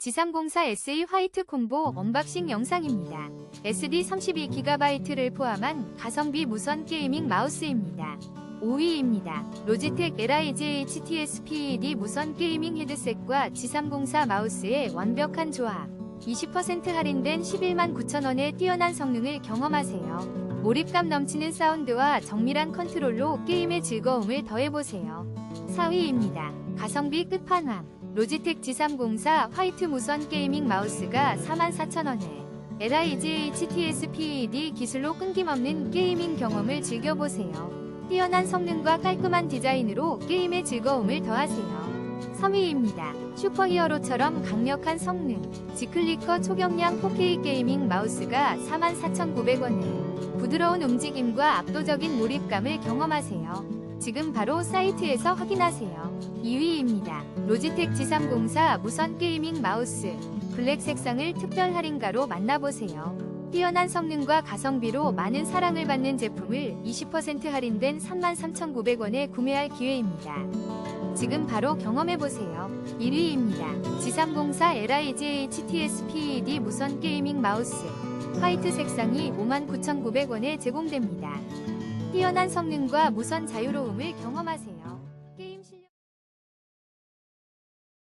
G304 SE 화이트 콤보 언박싱 영상입니다. SD 32GB를 포함한 가성비 무선 게이밍 마우스입니다. 5위입니다. 로지텍 LIGH TSPED 무선 게이밍 헤드셋과 G304 마우스의 완벽한 조합. 20% 할인된 11만 9천원의 뛰어난 성능을 경험하세요. 몰입감 넘치는 사운드와 정밀한 컨트롤로 게임의 즐거움을 더해보세요. 4위입니다. 가성비 끝판왕. 로지텍 G304 화이트 무선 게이밍 마우스가 44,000원에 LIGH TSPED 기술로 끊김없는 게이밍 경험을 즐겨보세요. 뛰어난 성능과 깔끔한 디자인으로 게임의 즐거움을 더하세요. 3위입니다. 슈퍼히어로처럼 강력한 성능. 지클리커 초경량 4K 게이밍 마우스가 44,900원에 부드러운 움직임과 압도적인 몰입감을 경험하세요. 지금 바로 사이트에서 확인하세요. 2위입니다. 로지텍 G304 무선 게이밍 마우스. 블랙 색상을 특별 할인가로 만나보세요. 뛰어난 성능과 가성비로 많은 사랑을 받는 제품을 20% 할인된 33,900원에 구매할 기회입니다. 지금 바로 경험해보세요. 1위입니다. G304 LIGH TSPED 무선 게이밍 마우스. 화이트 색상이 59,900원에 제공됩니다. 뛰어난 성능과 무선 자유로움을 경험하세요.